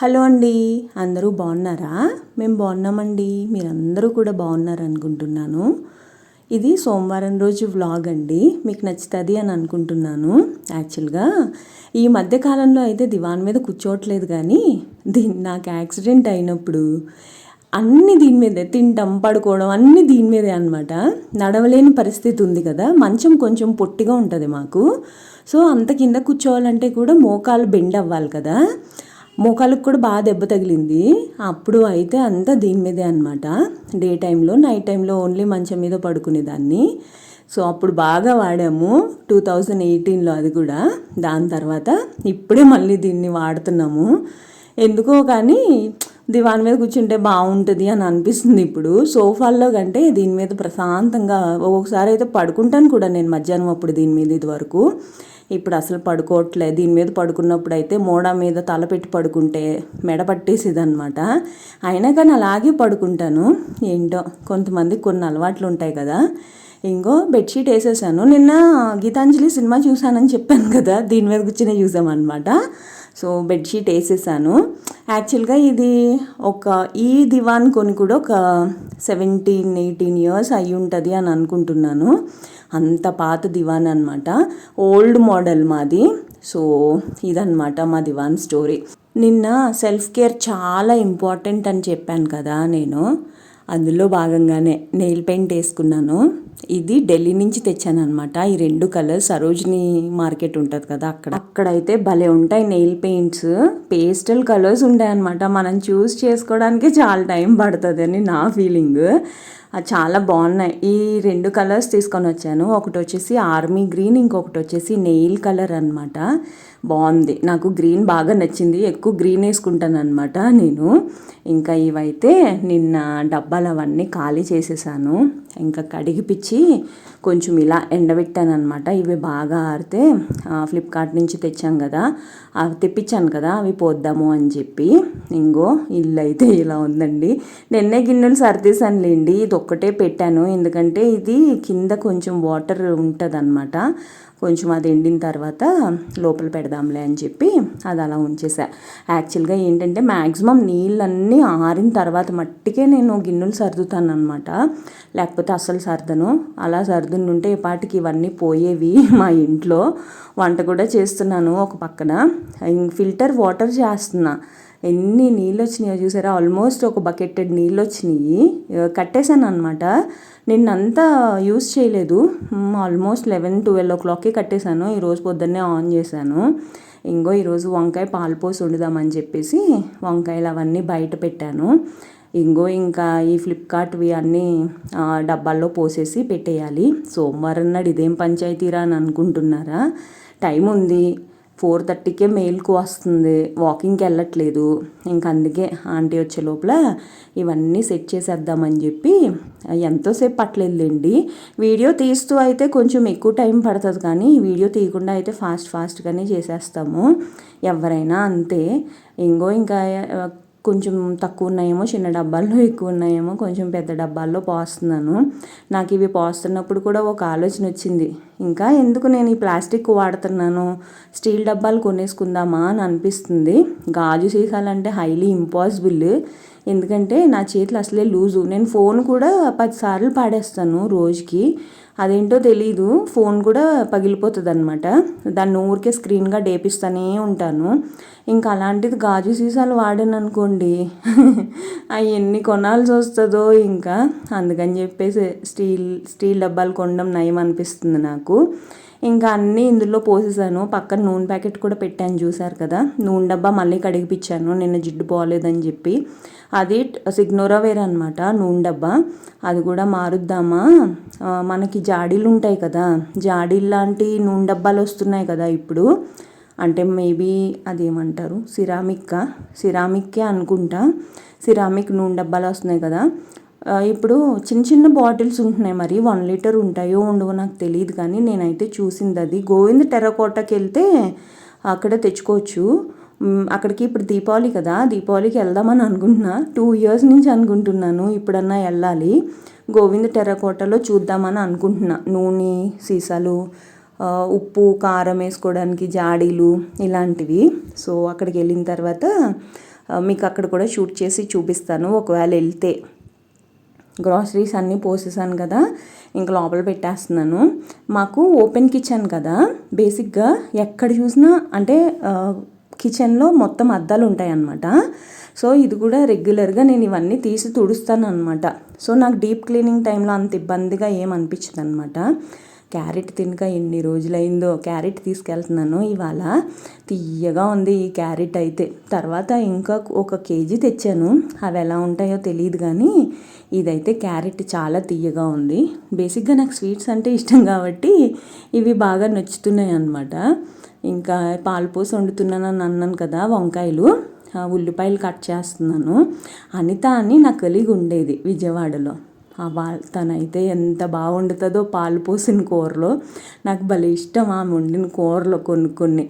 Hello అండి అందరూ బాగున్నారా? మేము బాగున్నామండి మీరందరూ కూడా బాగున్నారు అనుకుంటున్నాను ఇది సోమవారం రోజు వ్లాగ్ అండి మీకు నచ్చుతుంది అని అనుకుంటున్నాను యాక్చువల్గా. ఈ మధ్యకాలంలో అయితే దివాన్ మీద కూర్చోవట్లేదు కానీ దీని నాకు యాక్సిడెంట్ అయినప్పుడు అన్ని దీని మీదే తింటాం పడుకోవడం అన్ని దీని మీదే అనమాట నడవలేని పరిస్థితి ఉంది కదా మంచం కొంచెం పొట్టిగా ఉంటుంది మాకు. సో అంత కింద కూర్చోవాలంటే కూడా మోకాలు బెండ్ అవ్వాలి కదా. మోకాలకు కూడా బాగా దెబ్బ తగిలింది. అప్పుడు అయితే అంతా దీని మీదే అనమాట డే టైంలో నైట్ టైంలో ఓన్లీ మంచం మీద పడుకునేదాన్ని. సో అప్పుడు బాగా వాడాము. టూ థౌజండ్ ఎయిటీన్లో అది కూడా. దాని తర్వాత ఇప్పుడే మళ్ళీ దీన్ని వాడుతున్నాము. ఎందుకో కానీ దివాన్ మీద కూర్చుంటే బాగుంటుంది అని అనిపిస్తుంది ఇప్పుడు. సోఫాల్లో కంటే దీని మీద ప్రశాంతంగా ఒక్కొక్కసారి అయితే పడుకుంటాను కూడా నేను మధ్యాహ్నం అప్పుడు దీని మీద ఇది వరకు ఇప్పుడు అసలు పడుకోవట్లేదు దీని మీద పడుకున్నప్పుడు అయితే మోడ మీద తల పెట్టి పడుకుంటే మెడ పట్టేసేది అనమాట అయినా కానీ అలాగే పడుకుంటాను. ఏంటో కొంతమంది కొన్ని అలవాట్లు ఉంటాయి కదా. ఇంకో బెడ్షీట్ వేసేసాను. నిన్న గీతాంజలి సినిమా చూశానని చెప్పాను కదా. దీని మీద కూర్చునే చూసామన్నమాట. సో బెడ్షీట్ వేసేసాను. యాక్చువల్గా ఇది ఒక ఈ దివాన్ కొని కూడా ఒక సెవెంటీన్ ఎయిటీన్ ఇయర్స్ అయి ఉంటుంది అని అనుకుంటున్నాను. అంత పాత దివాన్ అనమాట ఓల్డ్ మోడల్ మాది. సో ఇదనమాట మా దివాన్ స్టోరీ. నిన్న సెల్ఫ్ కేర్ చాలా ఇంపార్టెంట్ అని చెప్పాను కదా నేను. అందులో భాగంగానే నెయిల్ పెయింట్ వేసుకున్నాను. ఇది ఢిల్లీ నుంచి తెచ్చాను అనమాట ఈ రెండు కలర్స్ సరోజిని మార్కెట్ ఉంటుంది కదా అక్కడ. అక్కడైతే భలే ఉంటాయి నెయిల్ పెయింట్స్ పేస్టల్ కలర్స్ ఉంటాయి అనమాట మనం చూస్ చేసుకోవడానికి చాలా టైం పడుతుంది అని నా ఫీలింగ్ చాలా బాగున్నాయి. ఈ రెండు కలర్స్ తీసుకొని వచ్చాను. ఒకటి వచ్చేసి ఆర్మీ గ్రీన్ ఇంకొకటి వచ్చేసి నెయిల్ కలర్ అనమాట బాగుంది. నాకు గ్రీన్ బాగా నచ్చింది. ఎక్కువ గ్రీన్ వేసుకుంటాను అనమాట నేను. ఇంకా ఇవైతే నిన్న డబ్బాలు అవన్నీ ఖాళీ చేసేసాను. ఇంకా కడిగిపిచ్చి కొంచెం ఇలా ఎండబెట్టాను అనమాట ఇవి బాగా ఆరితే ఫ్లిప్కార్ట్ నుంచి తెచ్చాం కదా. అవి తెప్పించాను కదా అవి పోద్దాము అని చెప్పి. ఇంగో ఇల్లు అయితే ఇలా ఉందండి. నిన్నే గిన్నెలు సర్దేశానులేండి ఇది ఒక్కటే పెట్టాను. ఎందుకంటే ఇది కింద కొంచెం వాటర్ ఉంటుంది కొంచెం అది ఎండిన తర్వాత లోపల పెడదాంలే అని చెప్పి అది అలా ఉంచేసా. యాక్చువల్గా ఏంటంటే మ్యాక్సిమం నీళ్ళన్నీ ఆరిన తర్వాత మట్టికే నేను గిన్నెలు సర్దుతాను అనమాట లేకపోతే అస్సలు సర్దను. అలా సర్దునుంటే పాటికి ఇవన్నీ పోయేవి మా ఇంట్లో. వంట కూడా చేస్తున్నాను ఒక పక్కన. ఫిల్టర్ వాటర్ చేస్తున్నా. ఎన్ని నీళ్ళు వచ్చినాయో చూసారా? ఆల్మోస్ట్ ఒక బకెటెడ్ నీళ్ళు వచ్చినాయి కట్టేశాను అనమాట నిన్నంతా యూస్ చేయలేదు. ఆల్మోస్ట్ లెవెన్ ట్వెల్వ్ ఓ క్లాక్కి కట్టేశాను. ఈరోజు పొద్దున్నే ఆన్ చేశాను. ఇంకో ఈరోజు వంకాయ పాలు పోసి వండుదామని చెప్పేసి వంకాయలు అవన్నీ బయట పెట్టాను. ఇంకో ఇంకా ఈ ఫ్లిప్కార్ట్వి అన్నీ డబ్బాల్లో పోసేసి పెట్టేయాలి. సోమవారం నాడు ఇదేం పంచాయతీరా అని అనుకుంటున్నారా? టైం ఉంది. ఫోర్ థర్టీకే మెయిల్కు వస్తుంది. వాకింగ్కి వెళ్ళట్లేదు. ఇంక అందుకే ఆంటీ వచ్చే లోపల ఇవన్నీ సెట్ చేసేద్దామని చెప్పి ఎంతోసేపు పట్టలేదులేండి. వీడియో తీస్తూ అయితే కొంచెం ఎక్కువ టైం పడుతుంది కానీ వీడియో తీయకుండా అయితే ఫాస్ట్ ఫాస్ట్గానే చేసేస్తాము. ఎవరైనా అంతే. ఇంకో ఇంకా కొంచెం తక్కువ ఉన్నాయేమో చిన్న డబ్బాల్లో ఎక్కువ ఉన్నాయేమో కొంచెం పెద్ద డబ్బాల్లో పోస్తున్నాను. నాకు ఇవి పోస్తున్నప్పుడు కూడా ఒక ఆలోచన వచ్చింది. ఇంకా ఎందుకు నేను ఈ ప్లాస్టిక్ వాడుతున్నాను? స్టీల్ డబ్బాలు కొనేసుకుందామా అని అనిపిస్తుంది. గాజు సీసాలంటే హైలీ ఇంపాసిబుల్ ఎందుకంటే నా చేతులు అసలే లూజు. నేను ఫోన్ కూడా పదిసార్లు పాడేస్తాను రోజుకి. అదేంటో తెలీదు. ఫోన్ కూడా పగిలిపోతుంది అనమాట దాన్ని ఊరికే స్క్రీన్గా డేపిస్తూనే ఉంటాను. ఇంకా అలాంటిది గాజు సీసాలు వాడాను అనుకోండి అవి ఎన్ని కొనాల్సి వస్తుందో ఇంకా. అందుకని చెప్పేసి స్టీల్ స్టీల్ డబ్బాలు కొనడం నయం అనిపిస్తుంది నాకు. ఇంకా అన్నీ ఇందులో పోసేసాను. పక్కన నూనె ప్యాకెట్ కూడా పెట్టాను చూసారు కదా. నూనె డబ్బా మళ్ళీ కడిగిపించాను నిన్న జిడ్డు పోలేదని చెప్పి. అది సిగ్నోరా వేర్ అనమాట నూనె డబ్బా. అది కూడా మారుద్దామా? మనకి జాడీలు ఉంటాయి కదా. జాడీలు లాంటి నూనె డబ్బాలు వస్తున్నాయి కదా ఇప్పుడు. అంటే మేబీ అదేమంటారు? సిరామిక్కా? సిరామిక్కే అనుకుంటా. సిరామిక్ నూనె డబ్బాలు వస్తున్నాయి కదా. ఇప్పుడు చిన్న చిన్న బాటిల్స్ ఉంటున్నాయి మరి. వన్ లీటర్ ఉంటాయో ఉండవో నాకు తెలియదు కానీ నేనైతే చూసింది అది గోవింద్ టెర్రకోటకి వెళ్తే అక్కడ తెచ్చుకోవచ్చు. అక్కడికి ఇప్పుడు దీపావళి కదా. దీపావళికి వెళ్దామని అనుకుంటున్నా. టూ ఇయర్స్ నుంచి అనుకుంటున్నాను ఇప్పుడన్నా వెళ్ళాలి. గోవింద టెర్రకోటలో చూద్దామని అనుకుంటున్నా. నూనె సీసాలు ఉప్పు కారం వేసుకోవడానికి జాడీలు ఇలాంటివి. సో అక్కడికి వెళ్ళిన తర్వాత మీకు అక్కడ కూడా షూట్ చేసి చూపిస్తాను. ఒకవేళ వెళ్తే గ్రాసరీస్ అన్నీ పోసేసాను కదా ఇంక లోపల పెట్టేస్తున్నాను. మాకు ఓపెన్ కిచెన్ కదా బేసిక్గా ఎక్కడ చూసినా అంటే కిచెన్లో మొత్తం అద్దాలు ఉంటాయి అన్నమాట సో ఇది కూడా రెగ్యులర్గా నేను ఇవన్నీ తీసి తుడుస్తాను అనమాట సో నాకు డీప్ క్లీనింగ్ టైంలో అంత ఇబ్బందిగా ఏం అనిపించదు అనమాట క్యారెట్ తినక ఎన్ని రోజులైందో క్యారెట్ తీసుకెళ్తున్నాను ఇవాళ తీయగా ఉంది ఈ క్యారెట్ అయితే. తర్వాత ఇంకా ఒక కేజీ తెచ్చాను. అవి ఎలా ఉంటాయో తెలియదు కానీ ఇదైతే క్యారెట్ చాలా తీయగా ఉంది. బేసిక్గా నాకు స్వీట్స్ అంటే ఇష్టం కాబట్టి ఇవి బాగా నచ్చుతున్నాయి అన్నమాట. ఇంకా పాలుపోసి వండుతున్నానని అన్నాను కదా వంకాయలు. ఉల్లిపాయలు కట్ చేస్తున్నాను. అనిత అని నా కలిగి ఉండేది విజయవాడలో. తనైతే ఎంత బాగా వండుతుందో పాలు పోసిన కూరలో నాకు భలే ఇష్టం ఆమె వండిన కూరలో కొన్ని కొన్ని.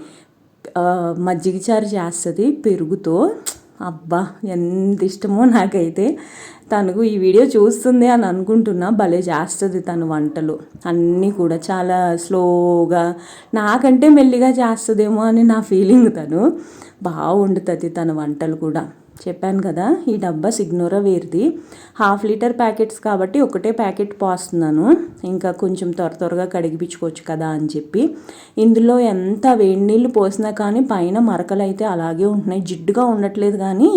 మజ్జిగ చారు చేస్తుంది పెరుగుతో. అబ్బా ఎంత ఇష్టమో నాకైతే. తనకు ఈ వీడియో చూస్తుంది అని అనుకుంటున్నా భలే చేస్తుంది తను వంటలు. అన్నీ కూడా చాలా స్లోగా నాకంటే మెల్లిగా చేస్తుందేమో అని నా ఫీలింగ్ తను. బాగా వండుతుంది తన వంటలు కూడా. చెప్పాను కదా ఈ డబ్బా సిగ్నోరా వేరుది. హాఫ్ లీటర్ ప్యాకెట్స్ కాబట్టి ఒకటే ప్యాకెట్ పోస్తున్నాను. ఇంకా కొంచెం త్వర త్వరగా కడిగిపించుకోవచ్చు కదా అని చెప్పి. ఇందులో ఎంత వేడి నీళ్ళు పోసినా కానీ పైన మరకలు అయితే అలాగే ఉంటున్నాయి. జిడ్డుగా ఉండట్లేదు కానీ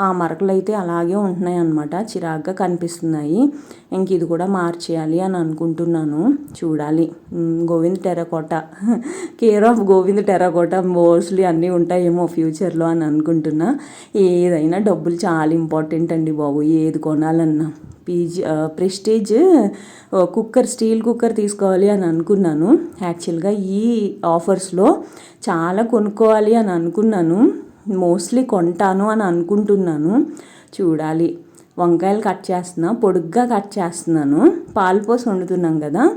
ఆ మరకలు అయితే అలాగే ఉంటున్నాయి అన్నమాట. చిరాగ్గా కనిపిస్తున్నాయి. ఇంక ఇది కూడా మార్చేయాలి అని అనుకుంటున్నాను. చూడాలి. Govind terracotta care of Govind terracotta mostly అన్నీ ఉంటాయేమో ఫ్యూచర్లో అని అనుకుంటున్నా. ఏదైనా డబ్బులు చాలా ఇంపార్టెంట్ అండి బాబు. ఏది కొనాలన్నా. PG Prestige cooker steel cooker తీసుకోవాలి అని అనుకున్నాను. యాక్చువల్గా ఈ ఆఫర్స్లో చాలా కొనుక్కోవాలి అని అనుకున్నాను. మోస్ట్లీ కొంటాను అని అనుకుంటున్నాను. చూడాలి. వంకాయలు కట్ చేస్తున్నా పొడుగ్గా కట్ చేస్తున్నాను. పాలు పోసి వండుతున్నాం కదా.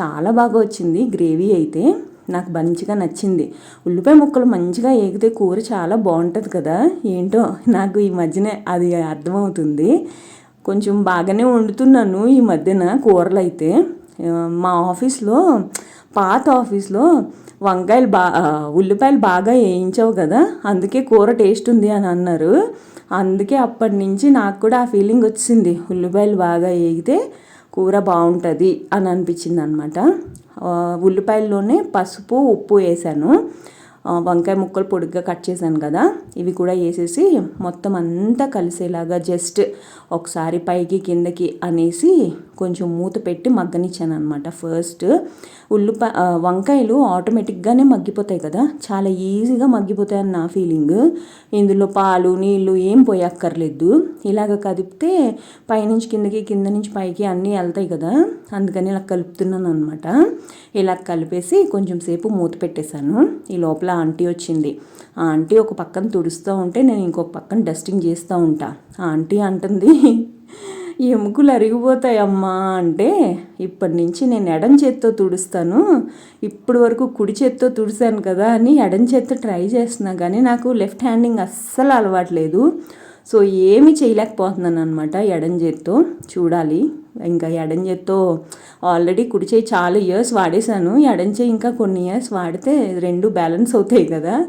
చాలా బాగా వచ్చింది గ్రేవీ అయితే. నాకు మంచిగా నచ్చింది. ఉల్లిపాయ ముక్కలు మంచిగా ఏగితే కూర చాలా బాగుంటుంది కదా. ఏంటో నాకు ఈ మధ్యనే అది అర్థమవుతుంది. కొంచెం బాగానే వండుతున్నాను ఈ మధ్యన కూరలు అయితే. మా ఆఫీస్లో పాత ఆఫీస్లో వంకాయలు బా ఉల్లిపాయలు బాగా వేయించావు కదా అందుకే కూర టేస్ట్ ఉంది అని అన్నారు. అందుకే అప్పటి నుంచి నాకు కూడా ఆ ఫీలింగ్ వచ్చింది. ఉల్లిపాయలు బాగా వేగితే కూర బాగుంటుంది అని అనిపించింది అనమాట ఉల్లిపాయల్లోనే పసుపు ఉప్పు వేసాను. వంకాయ ముక్కలు పొడిగ్గా కట్ చేశాను కదా ఇవి కూడా వేసేసి మొత్తం అంతా కలిసేలాగా జస్ట్ ఒకసారి పైకి కిందకి అనేసి కొంచెం మూత పెట్టి మగ్గనిచ్చాను అనమాట ఫస్ట్ ఉల్లిపాయ వంకాయలు ఆటోమేటిక్గానే మగ్గిపోతాయి కదా చాలా ఈజీగా మగ్గిపోతాయి అని నా ఫీలింగ్ ఇందులో పాలు నీళ్ళు ఏం పోయక్కర్లేదు. ఇలాగ కదిపితే పైనుంచి కిందకి కింద నుంచి పైకి అన్నీ వెళ్తాయి కదా అందుకని ఇలా కలుపుతున్నాను అనమాట ఇలా కలిపేసి కొంచెం సేపు మూత పెట్టేశాను. ఈ లోపల ఆంటీ వచ్చింది. ఆ ఆంటీ ఒక పక్కన తుడుస్తూ ఉంటే నేను ఇంకొక పక్కన డస్టింగ్ చేస్తూ ఉంటా. ఆ ఆంటీ అంటుంది ఎముకలు అరిగిపోతాయమ్మా అంటే ఇప్పటి నుంచి నేను ఎడం చేత్తో తుడుస్తాను. ఇప్పటి వరకు కుడి చేత్తో తుడిసాను కదా అని ఎడం చేత్తో ట్రై చేస్తున్నా కానీ నాకు లెఫ్ట్ హ్యాండింగ్ అస్సలు అలవాట్లేదు సో ఏమీ చేయలేకపోతున్నాను అనమాట ఎడం చేత్తో చూడాలి. ఇంకా ఎడం చేత్తో ఆల్రెడీ కుడి చేయి చాలా ఇయర్స్ వాడేశాను. ఎడంచేయి ఇంకా కొన్ని ఇయర్స్ వాడితే రెండు బ్యాలెన్స్ అవుతాయి కదా.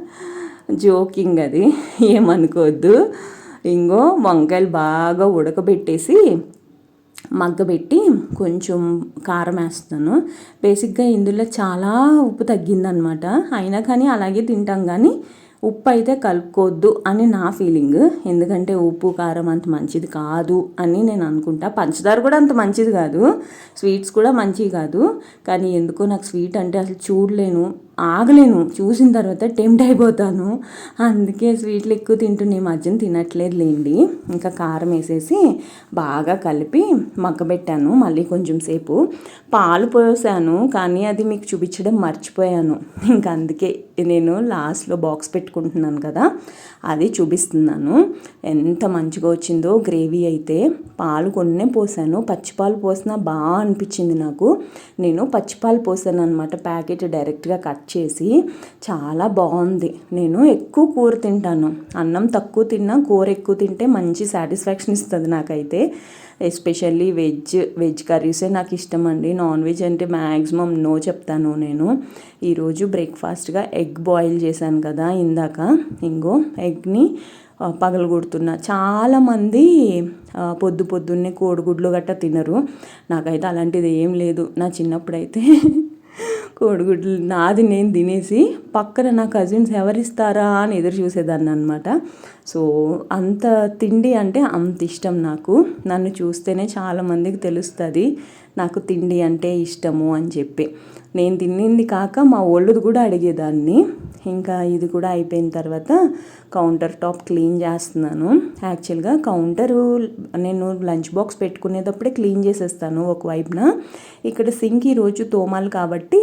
జోకింగ్ అది. ఏమనుకోవద్దు. ఇంకో వంకాయలు బాగా ఉడకబెట్టేసి మగ్గబెట్టి కొంచెం కారం వేస్తాను బేసిక్గా ఇందులో చాలా ఉప్పు తగ్గిందనమాట అయినా కానీ అలాగే తింటాం కానీ ఉప్పు అయితే కలుపుకోవద్దు అని నా ఫీలింగ్. ఎందుకంటే ఉప్పు కారం అంత మంచిది కాదు అని నేను అనుకుంటా. పంచదార కూడా అంత మంచిది కాదు. స్వీట్స్ కూడా మంచివి కాదు. కానీ ఎందుకో నాకు స్వీట్ అంటే అసలు చూడలేను. ఆగలేను. చూసిన తర్వాత టెంప్ట్ అయిపోతాను. అందుకే స్వీట్లు ఎక్కువ తింటున్న. ఈ మధ్యన తినట్లేదు లేండి. ఇంకా కారం వేసేసి బాగా కలిపి మగ్గబెట్టాను. మళ్ళీ కొంచెం సేపు పాలు పోసాను. కానీ అది మీకు చూపించడం మర్చిపోయాను. ఇంకా అందుకే నేను లాస్ట్లో బాక్స్ పెట్టుకుంటున్నాను కదా. అది చూపిస్తున్నాను. ఎంత మంచిగా వచ్చిందో గ్రేవీ అయితే. పాలు కొన్నే పోసాను. పచ్చిపాలు పోసినా బాగా అనిపించింది నాకు. నేను పచ్చిపాలు పోసాను అనమాట ప్యాకెట్ డైరెక్ట్గా కట్ చేసి చాలా బాగుంది. నేను ఎక్కువ కూర తింటాను. అన్నం తక్కువ తిన్నా కూర ఎక్కువ తింటే మంచి సాటిస్ఫాక్షన్ ఇస్తుంది నాకైతే. ఎస్పెషల్లీ వెజ్ వెజ్ కర్రీసే నాకు ఇష్టం అండి నాన్ వెజ్ అంటే మ్యాక్సిమం నో చెప్తాను నేను. ఈరోజు బ్రేక్ఫాస్ట్గా ఎగ్ బాయిల్ చేశాను కదా ఇందాక. ఇంకో ఎగ్ని పగలగొడుతున్నా. చాలామంది పొద్దు పొద్దున్నే కోడిగుడ్లు గట్ట తినరు. నాకైతే అలాంటిది ఏం లేదు. నా చిన్నప్పుడైతే కోడిగుడ్లు నాది నేను తినేసి పక్కన నా కజిన్స్ ఎవరిస్తారా అని ఎదురు చూసేదాన్ని అనమాట సో అంత తిండి అంటే అంత ఇష్టం నాకు. నన్ను చూస్తేనే చాలామందికి తెలుస్తుంది నాకు తిండి అంటే ఇష్టము అని చెప్పి. నేను తిన్నింది కాక మా ఒళ్ళుది కూడా అడిగేదాన్ని. ఇంకా ఇది కూడా అయిపోయిన తర్వాత కౌంటర్ టాప్ క్లీన్ చేస్తున్నాను. యాక్చువల్గా కౌంటరు నేను లంచ్ బాక్స్ పెట్టుకునేటప్పుడే క్లీన్ చేసేస్తాను ఒకవైపున. ఇక్కడ సింక్ ఈరోజు తోమాలి కాబట్టి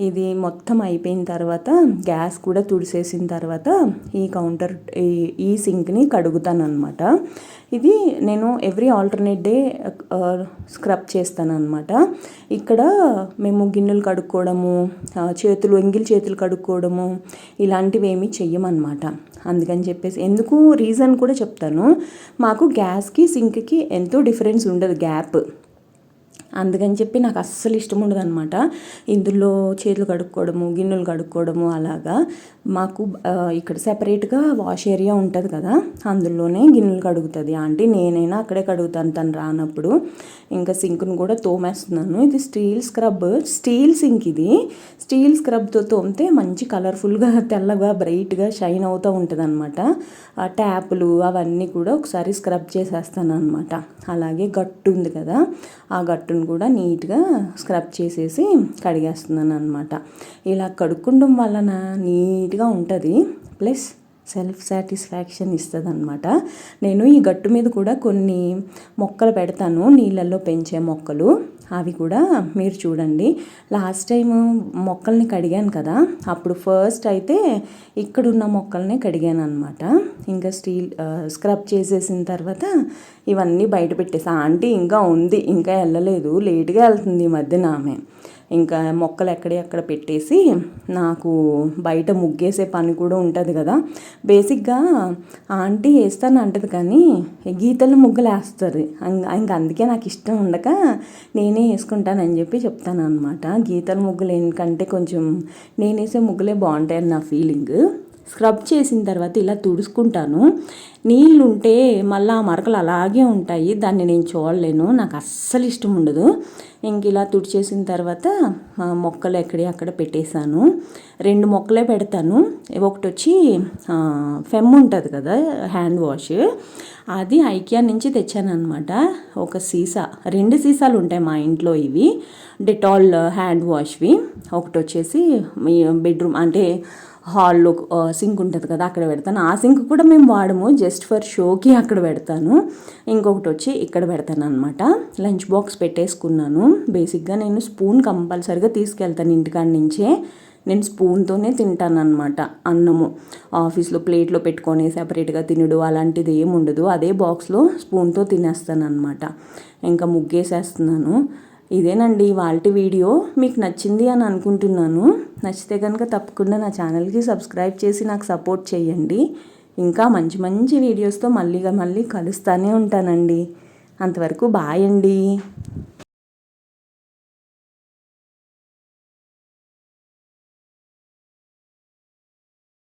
ఇది మొత్తం అయిపోయిన తర్వాత గ్యాస్ కూడా తుడిసేసిన తర్వాత ఈ కౌంటర్ ఈ సింక్ని కడుగుతాను అనమాట ఇది నేను ఎవ్రీ ఆల్టర్నేట్ డే స్క్రబ్ చేస్తాను అనమాట ఇక్కడ మేము గిన్నెలు కడుక్కోవడము చేతులు ఎంగిల్ చేతులు కడుక్కోవడము ఇలాంటివి ఏమీ చెయ్యమన్నమాట. అందుకని చెప్పేసి ఎందుకు రీజన్ కూడా చెప్తాను. మాకు గ్యాస్కి సింక్కి ఎంతో డిఫరెన్స్ ఉండదు గ్యాప్. అందుకని చెప్పి నాకు అస్సలు ఇష్టం ఉండదు అనమాట ఇందులో చేతులు కడుక్కోవడము గిన్నెలు కడుక్కోవడము అలాగా. మాకు ఇక్కడ సెపరేట్గా వాష్ ఏరియా ఉంటుంది కదా అందులోనే గిన్నెలు కడుగుతుంది. ఆంటీ నేనైనా అక్కడే కడుగుతాను తను రానప్పుడు. ఇంకా సింక్ను కూడా తోమేస్తున్నాను. ఇది స్టీల్ స్క్రబ్ స్టీల్ సింక్ ఇది. స్టీల్ స్క్రబ్తో తోమితే మంచి కలర్ఫుల్గా తెల్లగా బ్రైట్గా షైన్ అవుతూ ఉంటుంది అనమాట ట్యాపులు అవన్నీ కూడా ఒకసారి స్క్రబ్ చేసేస్తాను అనమాట అలాగే గట్టు ఉంది కదా ఆ గట్టును కూడా నీట్గా స్క్రబ్ చేసేసి కడిగేస్తున్నాను అనమాట ఇలా కడుక్కుండం వలన నీట్గా ఉంటుంది ప్లస్ సెల్ఫ్ సాటిస్ఫాక్షన్ ఇస్తుంది అనమాట నేను ఈ గట్టు మీద కూడా కొన్ని మొక్కలు పెడతాను నీళ్ళల్లో పెంచే మొక్కలు. అవి కూడా మీరు చూడండి. లాస్ట్ టైం మొక్కల్ని కడిగాను కదా అప్పుడు ఫస్ట్ అయితే ఇక్కడున్న మొక్కల్ని కడిగాను అనమాట ఇంకా స్టీల్ స్క్రబ్ చేసేసిన తర్వాత ఇవన్నీ బయట పెట్టేసా. ఆంటీ ఇంకా ఉంది ఇంకా వెళ్ళలేదు. లేట్గా వెళ్తుంది ఈ మధ్యన ఆమె. ఇంకా మొక్కలు ఎక్కడెక్కడ పెట్టేసి నాకు బయట ముగ్గేసే పని కూడా ఉంటుంది కదా. బేసిక్గా ఆంటీ వేస్తాను అంటది కానీ గీతలు ముగ్గులు వేస్తారు. ఇంకా అందుకే నాకు ఇష్టం ఉండక నేనే వేసుకుంటానని చెప్పి చెప్తాను అనమాట గీతల ముగ్గులు ఎందుకంటే కొంచెం నేనేసే ముగ్గులే బాగుంటాయని నా ఫీలింగ్ స్క్రబ్ చేసిన తర్వాత ఇలా తుడుచుకుంటాను. నీళ్ళు ఉంటే మళ్ళీ ఆ మరకలు అలాగే ఉంటాయి. దాన్ని నేను చూడలేను. నాకు అస్సలు ఇష్టం ఉండదు. ఇంక ఇలా తుడిచేసిన తర్వాత మొక్కలు ఎక్కడి అక్కడ పెట్టేశాను. రెండు మొక్కలే పెడతాను. ఒకటి వచ్చి ఫెమ్ ఉంటుంది కదా హ్యాండ్ వాష్. అది ఐకియా నుంచి తెచ్చాను అనమాట ఒక సీసా. రెండు సీసాలు ఉంటాయి మా ఇంట్లో ఇవి. డెటాల్ హ్యాండ్ వాష్వి. ఒకటి వచ్చేసి బెడ్రూమ్ అంటే హాల్లో సింక్ ఉంటుంది కదా అక్కడ పెడతాను. ఆ సింక్ కూడా మేము వాడము జస్ట్ ఫర్ షోకి అక్కడ పెడతాను. ఇంకొకటి వచ్చి ఇక్కడ పెడతాను అనమాట లంచ్ బాక్స్ పెట్టేసుకున్నాను బేసిక్గా నేను స్పూన్ కంపల్సరిగా తీసుకెళ్తాను ఇంటికాడ నుంచే. నేను స్పూన్తోనే తింటాను అనమాట అన్నము. ఆఫీస్లో ప్లేట్లో పెట్టుకొని సపరేట్గా తినడు అలాంటిది ఏమి ఉండదు. అదే బాక్స్లో స్పూన్తో తినేస్తాను అనమాట ఇంకా ముగ్గేసేస్తున్నాను. ఇదేనండి వాళ్ళ వీడియో. మీకు నచ్చింది అని అనుకుంటున్నాను. నచ్చితే కనుక తప్పకుండా నా ఛానల్కి సబ్స్క్రైబ్ చేసి నాకు సపోర్ట్ చేయండి. ఇంకా మంచి మంచి వీడియోస్తో మళ్ళీగా మళ్ళీ కలుస్తూనే ఉంటానండి. అంతవరకు బాయ్ అండి.